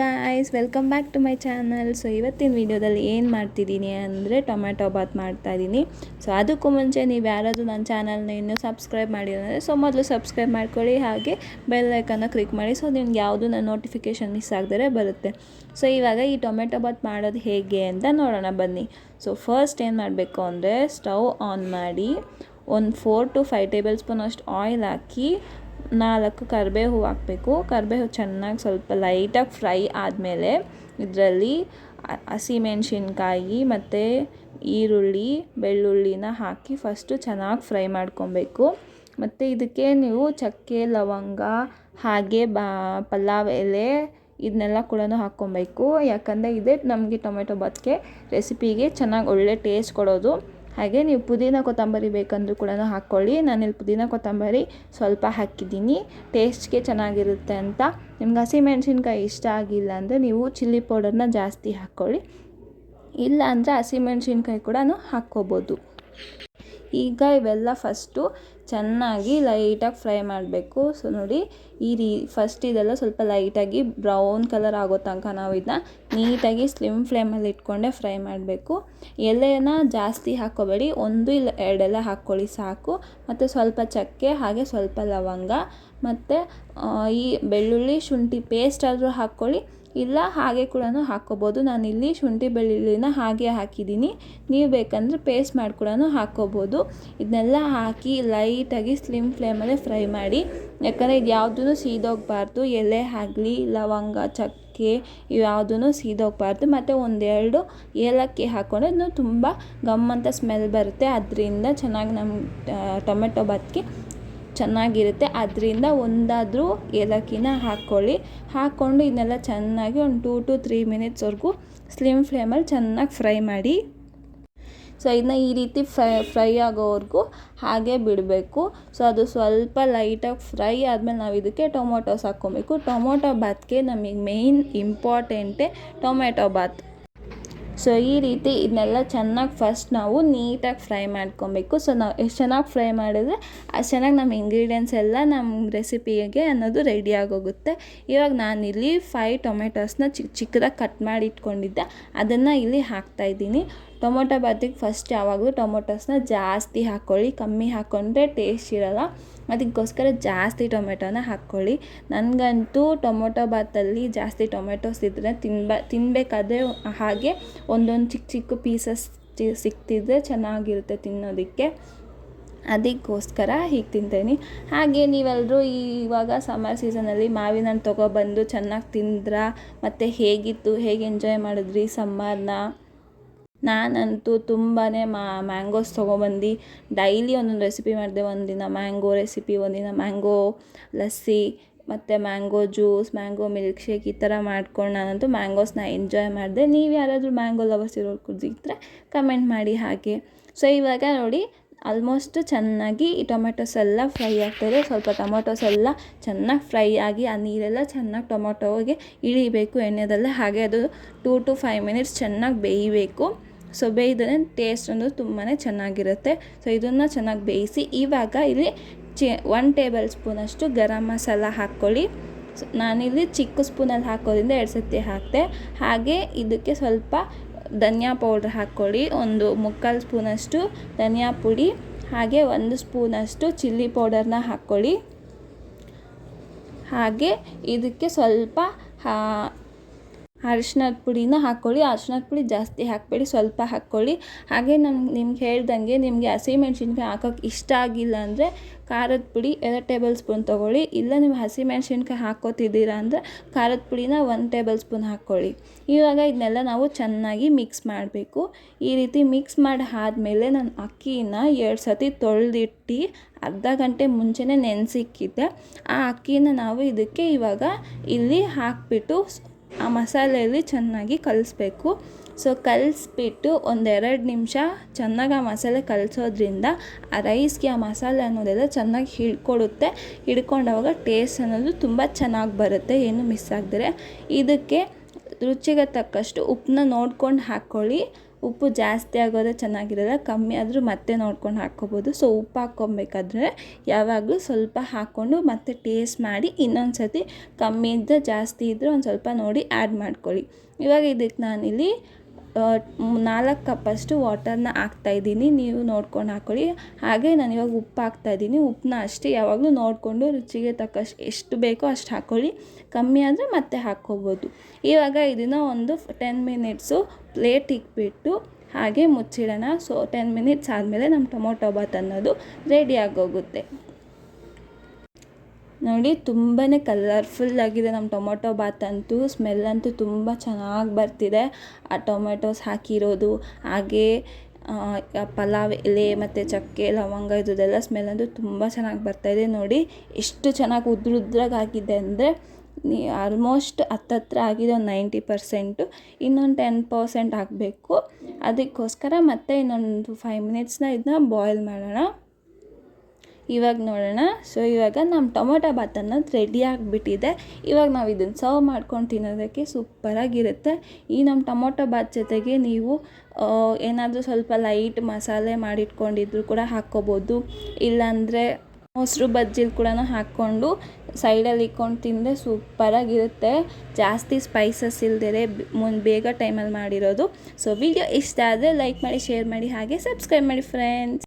Guys welcome back to my channel so ಇವತ್ತಿನ ವಿಡಿಯೋದಲ್ಲಿ ಏನು ಮಾಡ್ತಿದ್ದೀನಿ ಅಂದರೆ ಟೊಮ್ಯಾಟೊ ಬಾತ್ ಮಾಡ್ತಾಯಿದ್ದೀನಿ. ಸೊ ಅದಕ್ಕೂ ಮುಂಚೆ ನೀವು ಯಾರಾದರೂ ನನ್ನ ಚಾನಲ್ನ ಇನ್ನೂ ಸಬ್ಸ್ಕ್ರೈಬ್ ಮಾಡಿದ್ರೆ ಸೊ ಮೊದಲು ಸಬ್ಸ್ಕ್ರೈಬ್ ಮಾಡ್ಕೊಳ್ಳಿ. ಹಾಗೆ ಬೆಲ್ ಲೈಕನ್ನು ಕ್ಲಿಕ್ ಮಾಡಿ. ಸೊ ನಿಮ್ಗೆ ಯಾವುದು ನನ್ನ ನೋಟಿಫಿಕೇಷನ್ ಮಿಸ್ ಆಗದರೆ ಬರುತ್ತೆ. ಸೊ ಇವಾಗ ಈ ಟೊಮೆಟೊ ಬಾತ್ ಮಾಡೋದು ಹೇಗೆ ಅಂತ ನೋಡೋಣ. ಬನ್ನಿ. ಸೊ ಫಸ್ಟ್ ಏನು ಮಾಡಬೇಕು ಅಂದರೆ ಸ್ಟವ್ ಆನ್ ಮಾಡಿ, ಒಂದು four to five table spoon ಅಷ್ಟು ಆಯಿಲ್ ಹಾಕಿ ನಾಲ್ಕು ಕರಿಬೇವು ಹಾಕಬೇಕು. ಕರಿಬೇವು ಚೆನ್ನಾಗಿ ಸ್ವಲ್ಪ ಲೈಟಾಗಿ ಫ್ರೈ ಆದಮೇಲೆ ಇದರಲ್ಲಿ ಹಸಿಮೆಣ್ಸಿನ್ಕಾಯಿ ಮತ್ತು ಈರುಳ್ಳಿ, ಬೆಳ್ಳುಳ್ಳಿನ ಹಾಕಿ ಫಸ್ಟು ಚೆನ್ನಾಗಿ ಫ್ರೈ ಮಾಡ್ಕೊಬೇಕು. ಮತ್ತು ಇದಕ್ಕೆ ನೀವು ಚಕ್ಕೆ, ಲವಂಗ ಹಾಗೆ ಬಾ, ಪಲಾವ್, ಎಲೆ ಇದನ್ನೆಲ್ಲ ಕೂಡ ಹಾಕ್ಕೊಬೇಕು. ಯಾಕಂದರೆ ಇದೇ ನಮಗೆ ಟೊಮೆಟೊ ಬಾತ್ಗೆ ರೆಸಿಪಿಗೆ ಚೆನ್ನಾಗಿ ಒಳ್ಳೆ ಟೇಸ್ಟ್ ಕೊಡೋದು. ಹಾಗೆ ನೀವು ಪುದೀನ ಕೊತ್ತಂಬರಿ ಬೇಕಂದರೂ ಕೂಡ ಹಾಕ್ಕೊಳ್ಳಿ. ನಾನಿಲ್ಲಿ ಪುದೀನ ಕೊತ್ತಂಬರಿ ಸ್ವಲ್ಪ ಹಾಕಿದ್ದೀನಿ. ಟೇಸ್ಟ್ಗೆ ಚೆನ್ನಾಗಿರುತ್ತೆ ಅಂತ. ನಿಮ್ಗೆ ಹಸಿಮೆಣ್ಸಿನ್ಕಾಯಿ ಇಷ್ಟ ಆಗಿಲ್ಲ ಅಂದರೆ ನೀವು ಚಿಲ್ಲಿ ಪೌಡರ್ನ ಜಾಸ್ತಿ ಹಾಕ್ಕೊಳ್ಳಿ. ಇಲ್ಲ ಅಂದರೆ ಹಸಿಮೆಣ್ಸಿನ್ಕಾಯಿ ಕೂಡ ಹಾಕ್ಕೋಬೋದು. ಈಗ ಇವೆಲ್ಲ ಫಸ್ಟು ಚೆನ್ನಾಗಿ ಲೈಟಾಗಿ ಫ್ರೈ ಮಾಡಬೇಕು. ಸೊ ನೋಡಿ, ಈ ರೀ ಫಸ್ಟ್ ಇದೆಲ್ಲ ಸ್ವಲ್ಪ ಲೈಟಾಗಿ ಬ್ರೌನ್ ಕಲರ್ ಆಗೋ ತನಕ ನಾವು ಇದನ್ನ ನೀಟಾಗಿ ಸ್ಲಿಮ್ ಫ್ಲೇಮಲ್ಲಿ ಇಟ್ಕೊಂಡೆ ಫ್ರೈ ಮಾಡಬೇಕು. ಎಲೆನ ಜಾಸ್ತಿ ಹಾಕ್ಕೋಬೇಡಿ ಒಂದು ಇಲ್ಲ ಎರಡೆಲ್ಲ ಹಾಕ್ಕೊಳ್ಳಿ ಸಾಕು. ಮತ್ತು ಸ್ವಲ್ಪ ಚಕ್ಕೆ, ಹಾಗೆ ಸ್ವಲ್ಪ ಲವಂಗ. ಮತ್ತು ಈ ಬೆಳ್ಳುಳ್ಳಿ ಶುಂಠಿ ಪೇಸ್ಟ್ ಆದರೂ ಹಾಕ್ಕೊಳ್ಳಿ. ಇಲ್ಲ, ಹಾಗೆ ಕೂಡ ಹಾಕ್ಕೋಬೋದು. ಇಲ್ಲಿ ಶುಂಠಿ ಬೆಳ್ಳುಳ್ಳಿನ ಹಾಗೆ ಹಾಕಿದ್ದೀನಿ. ನೀವು ಬೇಕಂದರೆ ಪೇಸ್ಟ್ ಮಾಡಿ ಕೂಡ ಹಾಕ್ಕೋಬೋದು. ಇದನ್ನೆಲ್ಲ ಹಾಕಿ ಲೈಟಾಗಿ ಸ್ಲಿಮ್ ಫ್ಲೇಮಲ್ಲೇ ಫ್ರೈ ಮಾಡಿ. ಯಾಕಂದರೆ ಇದು ಯಾವುದೂ ಸೀದೋಗಬಾರ್ದು. ಎಲೆ ಆಗಲಿ, ಲವಂಗ, ಚಕ್ಕೆ ಇವ್ಯಾವುದೂ ಸೀದೋಗಬಾರ್ದು. ಮತ್ತು ಒಂದೆರಡು ಏಲಕ್ಕಿ ಹಾಕ್ಕೊಂಡ್ರೆ ತುಂಬ ಗಮ್ ಅಂತ ಸ್ಮೆಲ್ ಬರುತ್ತೆ. ಅದರಿಂದ ಚೆನ್ನಾಗಿ ನಮ್ಮ ಟೊಮೆಟೊ ಬಾತ್ಗೆ ಚೆನ್ನಾಗಿರುತ್ತೆ. ಅದರಿಂದ ಒಂದಾದರೂ ಏಲಕ್ಕಿನ ಹಾಕ್ಕೊಳ್ಳಿ. ಹಾಕ್ಕೊಂಡು ಇದನ್ನೆಲ್ಲ ಚೆನ್ನಾಗಿ ಒಂದು ಟೂ ಟು ತ್ರೀ ಮಿನಿಟ್ಸ್ವರೆಗೂ ಸ್ಲಿಮ್ ಫ್ಲೇಮಲ್ಲಿ ಚೆನ್ನಾಗಿ ಫ್ರೈ ಮಾಡಿ. ಸೊ ಇದನ್ನ ಈ ರೀತಿ ಫ್ರೈ ಫ್ರೈ ಆಗೋವರೆಗೂ ಹಾಗೆ ಬಿಡಬೇಕು. ಸೊ ಅದು ಸ್ವಲ್ಪ ಲೈಟಾಗಿ ಫ್ರೈ ಆದಮೇಲೆ ನಾವು ಇದಕ್ಕೆ ಟೊಮೊಟೊಸ್ ಹಾಕ್ಕೊಬೇಕು ಟೊಮೊಟೊ ಬಾತ್ಗೆ ನಮಗೆ ಮೇಯ್ನ್ ಇಂಪಾರ್ಟೆಂಟೇ ಟೊಮೆಟೊ ಬಾತ್. ಸೊ, ಈ ರೀತಿ ಇದನ್ನೆಲ್ಲ ಚೆನ್ನಾಗಿ ಫಸ್ಟ್ ನಾವು ನೀಟಾಗಿ ಫ್ರೈ ಮಾಡ್ಕೊಬೇಕು. ಸೊ, ನಾವು ಎಷ್ಟು ಚೆನ್ನಾಗಿ ಫ್ರೈ ಮಾಡಿದ್ರೆ ಅಷ್ಟು ಚೆನ್ನಾಗಿ ನಮ್ಮ ಇಂಗ್ರೀಡಿಯೆಂಟ್ಸ್ ಎಲ್ಲ ನಮ್ಮ ರೆಸಿಪಿಗೆ ಅನ್ನೋದು ರೆಡಿ ಆಗೋಗುತ್ತೆ. ಇವಾಗ ನಾನಿಲ್ಲಿ ಫೈ ಟೊಮೆಟೊಸ್ನ ಚಿಕ್ಕ ಚಿಕ್ಕದಾಗಿ ಕಟ್ ಮಾಡಿ ಇಟ್ಕೊಂಡಿದ್ದೆ. ಅದನ್ನು ಇಲ್ಲಿ ಹಾಕ್ತಾಯಿದ್ದೀನಿ ಟೊಮೊಟೊ ಬಾತಿಗೆ ಫಸ್ಟ್ ಯಾವಾಗಲೂ ಟೊಮೊಟೊಸ್ನ ಜಾಸ್ತಿ ಹಾಕ್ಕೊಳ್ಳಿ ಕಮ್ಮಿ ಹಾಕ್ಕೊಂಡ್ರೆ ಟೇಸ್ಟ್ ಇರೋಲ್ಲ. ಅದಕ್ಕೋಸ್ಕರ ಜಾಸ್ತಿ ಟೊಮೆಟೋನ ಹಾಕ್ಕೊಳ್ಳಿ. ನನಗಂತೂ ಟೊಮೊಟೊ ಬಾತಲ್ಲಿ ಜಾಸ್ತಿ ಟೊಮೆಟೋಸ್ ಇದ್ದರೆ ತಿನ್ಬ ತಿನ್ನಬೇಕಾದ್ರೆ ಹಾಗೆ ಒಂದೊಂದು ಚಿಕ್ಕ ಚಿಕ್ಕ ಪೀಸಸ್ ಸಿಕ್ತಿದ್ರೆ ಚೆನ್ನಾಗಿರುತ್ತೆ ತಿನ್ನೋದಕ್ಕೆ. ಅದಕ್ಕೋಸ್ಕರ ಹೀಗೆ ತಿಂತೀನಿ. ಹಾಗೆ ನೀವೆಲ್ಲರೂ ಇವಾಗ ಸಮ್ಮರ್ ಸೀಸನಲ್ಲಿ ಮಾವಿನ ಹಣ್ಣು ತೊಗೊಬಂದು ಚೆನ್ನಾಗಿ ತಿಂದ್ರ? ಮತ್ತು ಹೇಗಿತ್ತು? ಹೇಗೆ ಎಂಜಾಯ್ ಮಾಡಿದ್ರಿ ಸಮ್ಮರ್ನ ನಾನಂತೂ ತುಂಬಾ ಮ್ಯಾಂಗೋಸ್ ತೊಗೊಬಂದು ಡೈಲಿ ಒಂದೊಂದು ರೆಸಿಪಿ ಮಾಡಿದೆ. ಒಂದಿನ ಮ್ಯಾಂಗೋ ರೆಸಿಪಿ, ಒಂದಿನ ಮ್ಯಾಂಗೋ ಲಸ್ಸಿ, ಮತ್ತು mango juice, mango milk shake ಈ ಥರ ಮಾಡ್ಕೊಂಡು ನಾನಂತೂ ಮ್ಯಾಂಗೋಸ್ನ ಎಂಜಾಯ್ ಮಾಡಿದೆ. ನೀವು ಯಾರಾದರೂ ಮ್ಯಾಂಗೋ ಲವರ್ಸ್ ಇರೋರು ಕುದಿದ್ರೆ ಕಮೆಂಟ್ ಮಾಡಿ ಹಾಗೆ. ಸೊ, ಇವಾಗ ನೋಡಿ, ಆಲ್ಮೋಸ್ಟ್ ಚೆನ್ನಾಗಿ ಈ ಟೊಮೆಟೊಸ್ ಎಲ್ಲ ಫ್ರೈ ಆಗ್ತಾಯಿದೆ ಸ್ವಲ್ಪ ಟೊಮೊಟೊಸ್ ಎಲ್ಲ ಚೆನ್ನಾಗಿ ಫ್ರೈ ಆಗಿ ಆ ನೀರೆಲ್ಲ ಚೆನ್ನಾಗಿ ಟೊಮೊಟೊಗೆ ಇಳಿಬೇಕು ಎಣ್ಣೆದಲ್ಲೇ. ಹಾಗೆ ಅದು ಟೂ ಟು ಫೈವ್ ಮಿನಿಟ್ಸ್ ಚೆನ್ನಾಗಿ ಬೇಯಬೇಕು. ಸೊ ಬೇಯ್ದೇ ಟೇಸ್ಟ್ ಅಂದರೆ ತುಂಬಾ ಚೆನ್ನಾಗಿರುತ್ತೆ. ಸೊ ಇದನ್ನು ಚೆನ್ನಾಗಿ ಬೇಯಿಸಿ, ಇವಾಗ ಇಲ್ಲಿ ಚಿ ಒನ್ ಟೇಬಲ್ ಸ್ಪೂನಷ್ಟು ಗರಂ ಮಸಾಲ ಹಾಕ್ಕೊಳ್ಳಿ. ನಾನಿಲ್ಲಿ ಚಿಕ್ಕ ಸ್ಪೂನಲ್ಲಿ ಹಾಕೋದ್ರಿಂದ ಎರಡು ಸತಿ ಹಾಕಿದೆ ಹಾಗೆ ಇದಕ್ಕೆ ಸ್ವಲ್ಪ ಧನಿಯಾ ಪೌಡ್ರ್ ಹಾಕ್ಕೊಳ್ಳಿ. ಒಂದು ಮುಕ್ಕಾಲು ಸ್ಪೂನಷ್ಟು ಧನಿಯಾ ಪುಡಿ, ಹಾಗೆ ಒಂದು ಸ್ಪೂನಷ್ಟು ಚಿಲ್ಲಿ ಪೌಡರ್ನ ಹಾಕ್ಕೊಳ್ಳಿ. ಹಾಗೆ ಇದಕ್ಕೆ ಸ್ವಲ್ಪ ಅರಿಶಿನದ ಪುಡಿನ ಹಾಕ್ಕೊಳ್ಳಿ. ಅರಿಶಿನದ ಪುಡಿ ಜಾಸ್ತಿ ಹಾಕಬೇಡಿ, ಸ್ವಲ್ಪ ಹಾಕ್ಕೊಳ್ಳಿ. ಹಾಗೆ ನಾನು ನಿಮ್ಗೆ ಹೇಳ್ದಂಗೆ ನಿಮಗೆ ಹಸಿಮೆಣ್ಸಿನ್ಕಾಯಿ ಹಾಕೋಕ್ಕೆ ಇಷ್ಟ ಆಗಿಲ್ಲ ಅಂದರೆ ಖಾರದ ಪುಡಿ ಎರಡು ಟೇಬಲ್ ಸ್ಪೂನ್ ತೊಗೊಳ್ಳಿ. ಇಲ್ಲ ನೀವು ಹಸಿಮೆಣ್ಸಿನ್ಕಾಯಿ ಹಾಕೋತಿದ್ದೀರಾ ಅಂದರೆ ಖಾರದ ಪುಡಿನ ಒಂದು ಟೇಬಲ್ ಸ್ಪೂನ್ ಹಾಕ್ಕೊಳ್ಳಿ. ಇವಾಗ ಇದನ್ನೆಲ್ಲ ನಾವು ಚೆನ್ನಾಗಿ ಮಿಕ್ಸ್ ಮಾಡಬೇಕು. ಈ ರೀತಿ ಮಿಕ್ಸ್ ಮಾಡಿ ಆದಮೇಲೆ ನಾನು ಅಕ್ಕಿನ ಎರಡು ಸತಿ ತೊಳೆದಿಟ್ಟು ಅರ್ಧ ಗಂಟೆ ಮುಂಚೆನೇ ನೆನೆಸಿಕ್ಕಿದ್ದೆ. ಆ ಅಕ್ಕಿನ ನಾವು ಇದಕ್ಕೆ ಇವಾಗ ಇಲ್ಲಿ ಹಾಕಿಬಿಟ್ಟು ಆ ಮಸಾಲೆಯಲ್ಲಿ ಚೆನ್ನಾಗಿ ಕಲಿಸ್ಬೇಕು. ಸೊ ಕಲಿಸ್ಬಿಟ್ಟು ಒಂದೆರಡು ನಿಮಿಷ ಚೆನ್ನಾಗಿ ಆ ಮಸಾಲೆ ಕಲಿಸೋದ್ರಿಂದ ಆ ರೈಸ್ಗೆ ಆ ಮಸಾಲೆ ಅನ್ನೋದೆಲ್ಲ ಚೆನ್ನಾಗಿ ಹಿಡ್ಕೊಡುತ್ತೆ. ಹಿಡ್ಕೊಂಡವಾಗ ಟೇಸ್ಟ್ ಅನ್ನೋದು ತುಂಬ ಚೆನ್ನಾಗಿ ಬರುತ್ತೆ, ಏನು ಮಿಸ್ ಆಗದರೆ. ಇದಕ್ಕೆ ರುಚಿಗೆ ತಕ್ಕಷ್ಟು ಉಪ್ಪನ್ನ ನೋಡ್ಕೊಂಡು ಹಾಕ್ಕೊಳ್ಳಿ. ಉಪ್ಪು ಜಾಸ್ತಿ ಆಗೋದೇ ಚೆನ್ನಾಗಿರಲ್ಲ, ಕಮ್ಮಿ ಆದರೂ ಮತ್ತೆ ನೋಡ್ಕೊಂಡು ಹಾಕ್ಕೋಬೋದು. ಸೊ ಉಪ್ಪು ಹಾಕ್ಕೊಬೇಕಾದ್ರೆ ಯಾವಾಗಲೂ ಸ್ವಲ್ಪ ಹಾಕ್ಕೊಂಡು ಮತ್ತೆ ಟೇಸ್ಟ್ ಮಾಡಿ ಇನ್ನೊಂದು ಸತಿ ಕಮ್ಮಿ ಇದ್ದರೆ ಜಾಸ್ತಿ ಇದ್ದರೆ ಒಂದು ಸ್ವಲ್ಪ ನೋಡಿ ಆ್ಯಡ್ ಮಾಡ್ಕೊಳ್ಳಿ. ಇವಾಗ ಇದಕ್ಕೆ ನಾನಿಲ್ಲಿ ನಾಲ್ಕು ಕಪ್ಪಷ್ಟು ವಾಟರ್ನ ಹಾಕ್ತಾಯಿದ್ದೀನಿ ನೀವು ನೋಡ್ಕೊಂಡು ಹಾಕ್ಕೊಳ್ಳಿ ಹಾಗೆ ನಾನು ಇವಾಗ ಉಪ್ಪು ಹಾಕ್ತಾಯಿದ್ದೀನಿ ಉಪ್ಪನ್ನ ಅಷ್ಟೇ ಯಾವಾಗಲೂ ನೋಡಿಕೊಂಡು ರುಚಿಗೆ ತಕ್ಕಷ್ಟು ಎಷ್ಟು ಬೇಕೋ ಅಷ್ಟು ಹಾಕ್ಕೊಳ್ಳಿ ಕಮ್ಮಿ ಆದರೆ ಮತ್ತೆ ಹಾಕ್ಕೋಬೋದು. ಇವಾಗ ಇದನ್ನು ಒಂದು ಟೆನ್ ಮಿನಿಟ್ಸು ಪ್ಲೇಟ್ ಇಕ್ಬಿಟ್ಟು ಹಾಗೆ ಮುಚ್ಚಿಡೋಣ. ಸೊ ಟೆನ್ ಮಿನಿಟ್ಸ್ ಆದಮೇಲೆ ನಮ್ಮ ಟೊಮೊಟೊ ಬಾತ್ ಅನ್ನೋದು ರೆಡಿ ಆಗೋಗುತ್ತೆ. ನೋಡಿ ತುಂಬಾ ಕಲರ್ಫುಲ್ ಆಗಿದೆ ನಮ್ಮ ಟೊಮೊಟೊ ಬಾತ್ ಅಂತೂ. ಸ್ಮೆಲ್ ಅಂತೂ ತುಂಬ ಚೆನ್ನಾಗಿ ಬರ್ತಿದೆ. ಆ ಟೊಮೆಟೊಸ್ ಹಾಕಿರೋದು, ಹಾಗೆ ಪಲಾವ್ ಎಲೆ ಮತ್ತು ಚಕ್ಕೆ, ಲವಂಗ ಇದ್ದದೆಲ್ಲ ಸ್ಮೆಲ್ ಅಂತೂ ತುಂಬ ಚೆನ್ನಾಗಿ ಬರ್ತಾಯಿದೆ ನೋಡಿ, ಎಷ್ಟು ಚೆನ್ನಾಗಿ ಉದ್ರ ಉದ್ರಾಗಿ ಆಗಿದೆ ಅಂದರೆ ಆಲ್ಮೋಸ್ಟ್ ಹತ್ತತ್ರ ಆಗಿದೆ, ಒಂದು ನೈಂಟಿ ಪರ್ಸೆಂಟು. ಇನ್ನೊಂದು ಟೆನ್ ಪರ್ಸೆಂಟ್ ಆಗಬೇಕು ಅದಕ್ಕೋಸ್ಕರ ಮತ್ತೆ ಇನ್ನೊಂದು ಫೈವ್ ಮಿನಿಟ್ಸ್ನ ಇದನ್ನ ಬಾಯ್ಲ್ ಮಾಡೋಣ. ಇವಾಗ ನೋಡೋಣ. ಸೊ ಇವಾಗ ನಮ್ಮ ಟೊಮೊಟೊ ಬಾತ್ ಅನ್ನೋದು ರೆಡಿ ಆಗಿಬಿಟ್ಟಿದೆ. ಇವಾಗ ನಾವು ಇದನ್ನು ಸರ್ವ್ ಮಾಡ್ಕೊಂಡು ತಿನ್ನೋದಕ್ಕೆ ಸೂಪರಾಗಿರುತ್ತೆ ಈ ನಮ್ಮ ಟೊಮೊಟೊ ಬಾತ್ ಜೊತೆಗೆ ನೀವು ಏನಾದರೂ ಸ್ವಲ್ಪ ಲೈಟ್ ಮಸಾಲೆ ಮಾಡಿಟ್ಕೊಂಡಿದ್ರು ಕೂಡ ಹಾಕ್ಕೋಬೋದು. ಇಲ್ಲಾಂದರೆ ಮೊಸರು ಬಜ್ಜಿಲ್ ಕೂಡ ಹಾಕ್ಕೊಂಡು ಸೈಡಲ್ಲಿ ಇಕ್ಕೊಂಡು ತಿಂದರೆ ಸೂಪರಾಗಿರುತ್ತೆ ಜಾಸ್ತಿ ಸ್ಪೈಸಸ್ ಇಲ್ದೇ ಮುನ್, ಬೇಗ ಟೈಮಲ್ಲಿ ಮಾಡಿರೋದು. ಸೊ ವಿಡಿಯೋ ಇಷ್ಟ ಆದರೆ ಲೈಕ್ ಮಾಡಿ ಶೇರ್ ಮಾಡಿ, ಹಾಗೆ ಸಬ್ಸ್ಕ್ರೈಬ್ ಮಾಡಿ ಫ್ರೆಂಡ್ಸ್